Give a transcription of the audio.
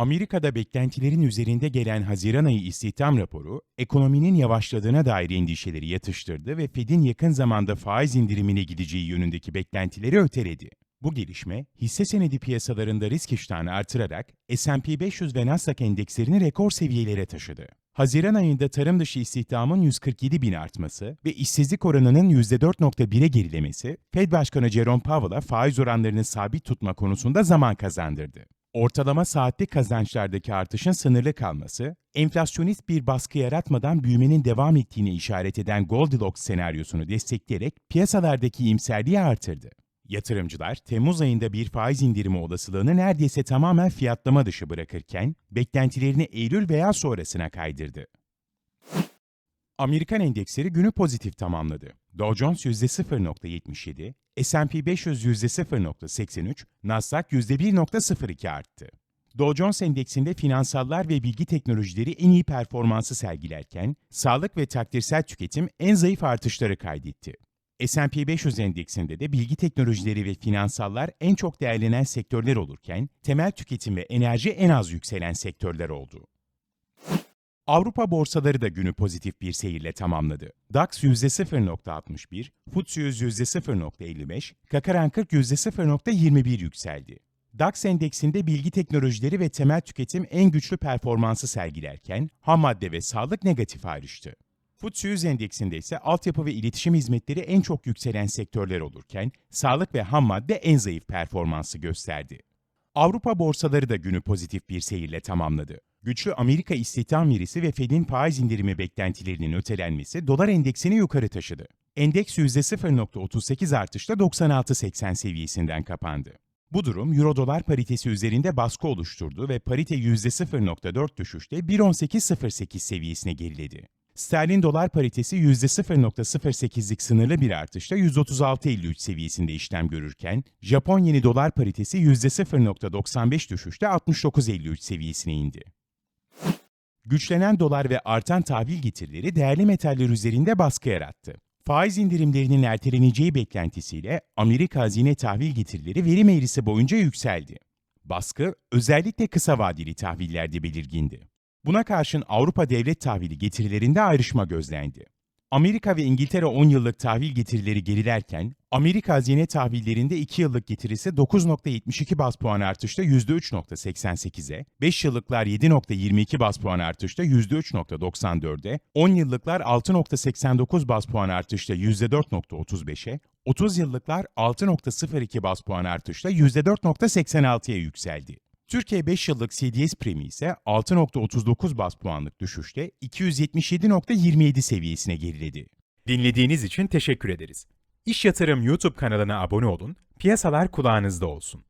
Amerika'da beklentilerin üzerinde gelen Haziran ayı istihdam raporu, ekonominin yavaşladığına dair endişeleri yatıştırdı ve Fed'in yakın zamanda faiz indirimine gideceği yönündeki beklentileri öteledi. Bu gelişme, hisse senedi piyasalarında risk iştahını artırarak S&P 500 ve Nasdaq endekslerini rekor seviyelere taşıdı. Haziran ayında tarım dışı istihdamın 147 bin artması ve işsizlik oranının %4.1'e gerilemesi, Fed Başkanı Jerome Powell'a faiz oranlarını sabit tutma konusunda zaman kazandırdı. Ortalama saatlik kazançlardaki artışın sınırlı kalması, enflasyonist bir baskı yaratmadan büyümenin devam ettiğini işaret eden Goldilocks senaryosunu destekleyerek piyasalardaki iyimserliği artırdı. Yatırımcılar, Temmuz ayında bir faiz indirimi olasılığını neredeyse tamamen fiyatlama dışı bırakırken, beklentilerini Eylül veya sonrasına kaydırdı. Amerikan endeksleri günü pozitif tamamladı. Dow Jones %0.77, S&P 500 %0.83, Nasdaq %1.02 arttı. Dow Jones endeksinde finansallar ve bilgi teknolojileri en iyi performansı sergilerken, sağlık ve takdirsel tüketim en zayıf artışları kaydetti. S&P 500 endeksinde de bilgi teknolojileri ve finansallar en çok değerlenen sektörler olurken, temel tüketim ve enerji en az yükselen sektörler oldu. Avrupa borsaları da günü pozitif bir seyirle tamamladı. DAX %0.61, FTSE 100 %0.55, Kakaran 40 %0.21 yükseldi. DAX endeksinde bilgi teknolojileri ve temel tüketim en güçlü performansı sergilerken, ham madde ve sağlık negatif ayrıştı. FTSE 100 endeksinde ise altyapı ve iletişim hizmetleri en çok yükselen sektörler olurken, sağlık ve ham madde en zayıf performansı gösterdi. Avrupa borsaları da günü pozitif bir seyirle tamamladı. Güçlü Amerika istihdam verisi ve Fed'in faiz indirimi beklentilerinin ötelenmesi dolar endeksini yukarı taşıdı. Endeks %0.38 artışla 96.80 seviyesinden kapandı. Bu durum Euro-dolar paritesi üzerinde baskı oluşturdu ve parite %0.4 düşüşte 1.1808 seviyesine geriledi. Sterlin dolar paritesi %0.08'lik sınırlı bir artışla 136.53 seviyesinde işlem görürken, Japon yeni dolar paritesi %0.95 düşüşte 69.53 seviyesine indi. Güçlenen dolar ve artan tahvil getirileri değerli metaller üzerinde baskı yarattı. Faiz indirimlerinin erteleneceği beklentisiyle Amerika hazine tahvil getirileri verim eğrisi boyunca yükseldi. Baskı özellikle kısa vadeli tahvillerde belirgindi. Buna karşın Avrupa devlet tahvili getirilerinde ayrışma gözlendi. Amerika ve İngiltere 10 yıllık tahvil getirileri gerilerken, Amerika hazine tahvillerinde 2 yıllık getirisi 9.72 bas puan artışla %3.88'e, 5 yıllıklar 7.22 bas puan artışla %3.94'e, 10 yıllıklar 6.89 bas puan artışla %4.35'e, 30 yıllıklar 6.02 bas puan artışla %4.86'ya yükseldi. Türkiye 5 yıllık CDS primi ise 6.39 bas puanlık düşüşte 277.27 seviyesine geriledi. Dinlediğiniz için teşekkür ederiz. İş Yatırım YouTube kanalına abone olun, piyasalar kulağınızda olsun.